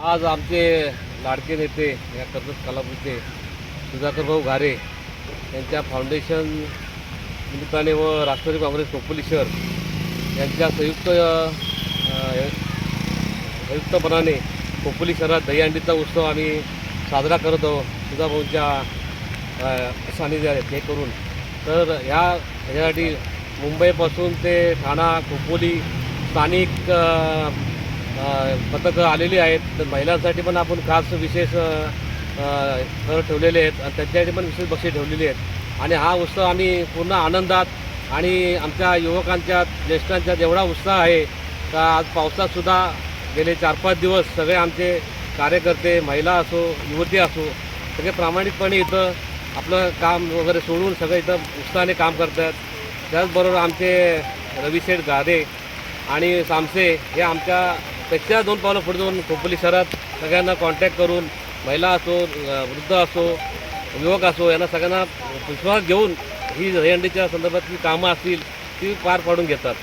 आज आमचे लाडके नेते या कर्जत कलापूरचे सुधाकर भाऊ घारे यांच्या फाउंडेशन निमित्ताने व राष्ट्रवादी काँग्रेस खोपोली शहर यांच्या संयुक्त संयुक्तपणाने खोपोली शहरात दहीहंडीचा उत्सव आम्ही साजरा करत आहोत. सुधाभाऊंच्या सानिध्यात हे करून. तर ह्या ह्यासाठी मुंबईपासून ते ठाणा कोपोली स्थानिक पथकं आलेली आहेत. तर महिलांसाठी पण आपण खास विशेष अ, ठेवलेले आहेत आणि त्यांच्यासाठी पण विशेष बक्षीस ठेवलेली आहेत. आणि हा उत्सव आम्ही पूर्ण आनंदात आणि आमच्या युवकांच्या ज्येष्ठांच्या जेवढा उत्साह आहे का आज पावसातसुद्धा गेले चार पाच दिवस सगळे आमचे कार्यकर्ते महिला असो युवती असो सगळे प्रामाणिकपणे इथं आपलं काम वगैरे सोडून सगळे इथं उत्साहाने काम करतात. त्याचबरोबर आमचे रविशेठ गादे आणि सामसे हे आमच्या त्याच्या दोन पावलं पुढे जाऊन खोपोली शहरात सगळ्यांना कॉन्टॅक्ट करून महिला असो वृद्ध असो युवक असो यांना सगळ्यांना विश्वास घेऊन ही दहीहंडीच्या संदर्भातली कामं असतील ती पार पाडून घेतात.